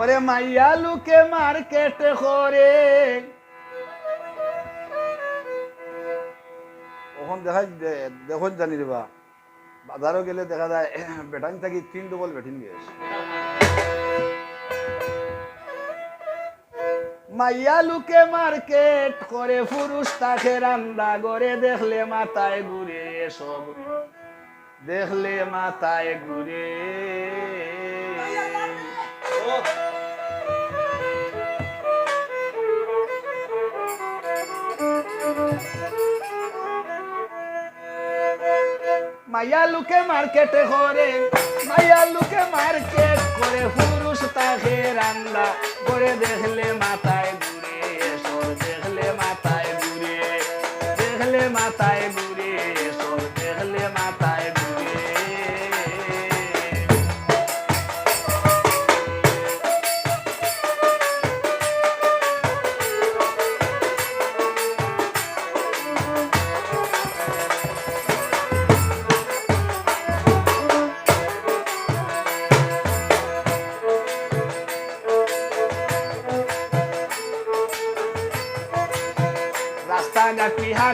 ওরে মাইয়া লুকে মার্কেট করে। ওখান দেখা দেখুন জানি রে বা। বাজারও গেলে দেখা যায় বেটাইন থাকি তিন ডবল বেটিন গেছে। মাইয়া লুকে মার্কেট করে পুরুষ তাকে রান্দা করে দেখলে মাথায় ঘুরে সব। দেখলে মাথায় ঘুরে মাইয়া লুকে মার্কেটে করে মাইয়া লুকে মার্কেট করে পুরুষ তাকে রান্না করে দেখলে মাথায়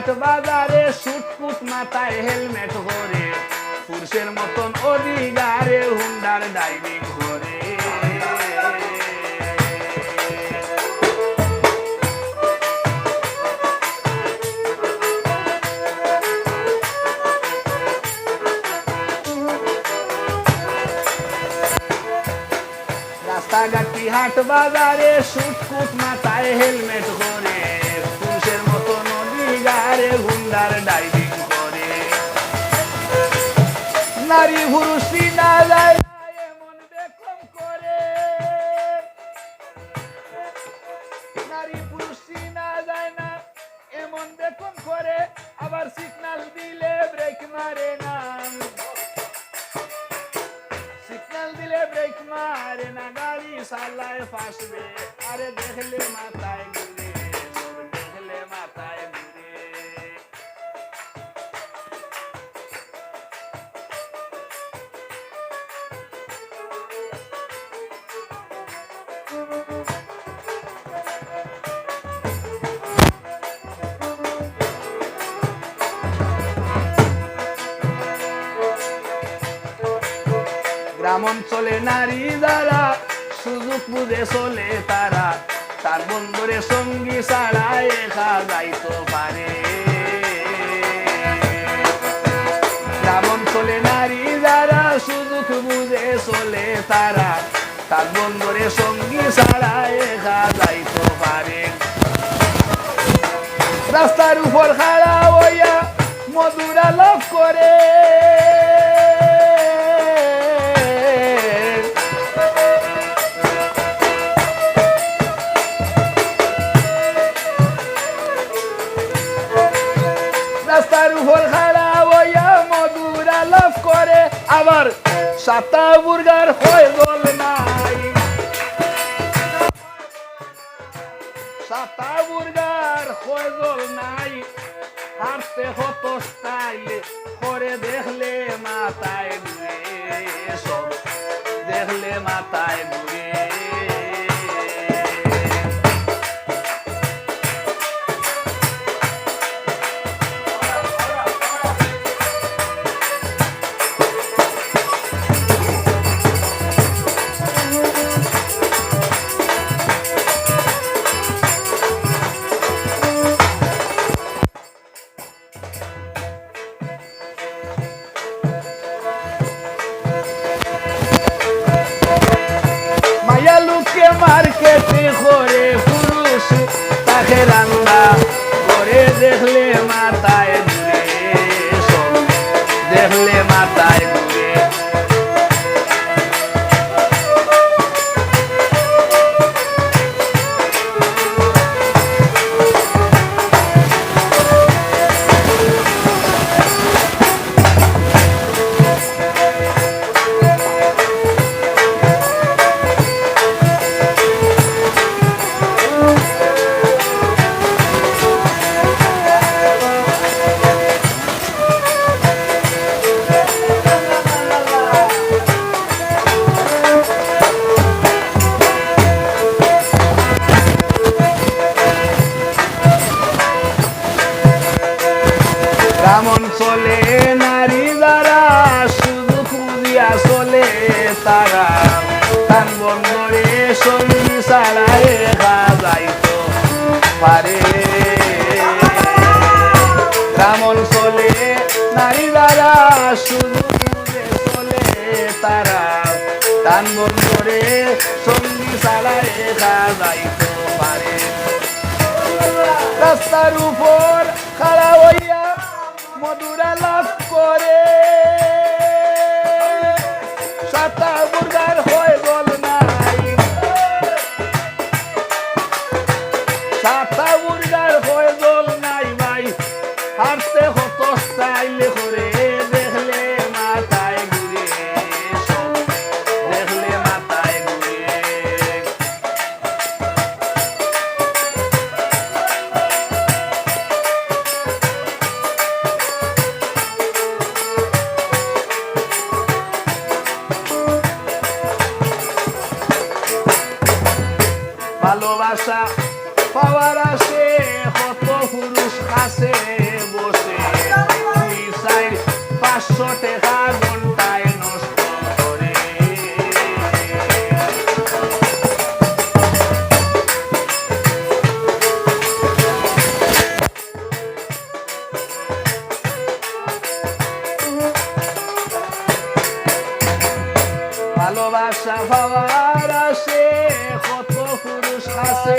হাট বাজারে সুটকুট মাথায় হেলমেট করে পুরুষের মতন অধিকারে হুন্ডার ড্রাইভিং করে রাস্তাঘাটি হাট বাজারে সুটকুট মাথায় হেলমেট করে নারী পুরুষ না যায় এমন করে। নারী না যায় না, এমন করে। আবার দিলে ব্রেক না। সিগন্যাল দিলে ব্রেক না আরে দেখলে মাথায় গ্রাম অঞ্চলে নারী দ্বারা সুযোগ বুঝে চলে তারা। তার বন্ধুরে সঙ্গী ছাড়া একা যাইতে পারে। অঞ্চলে নারী যারা, সুযোগ বুঝে চলে তারা। তার বন্ধুরে সঙ্গী ছাড়া একা যাইতে পারে। রাস্তার উপর খাড়া হইয়া মধুরা লাভ করে। রাস্তার উপর করে আবার সাতা বুর্গার হয় জল নাই। দেখলে মাথায় দেখলে তাকে রান্না করে দেখলে মাথায় দেখলে মাথায় গ্রাম চলে নারী দ্বারা শুধু খুঁজিয়া চলে তারা। তার বন্ধরে সঙ্গী ছাড়া রেখা যাইত পারে। গ্রাম চলে নারী দ্বারা শুধু চলে তারা। তার বন্ধরে সঙ্গী ছাড়া রেখা যাইত পারে। রাস্তার উপর খাড়া হইয়া সাতা মুরগার হয় পাওয়ার আসে কত পুরুষ কাছে নষ্ট করে। ভালোবাসা পাওয়ার আসে কত পুরুষ আছে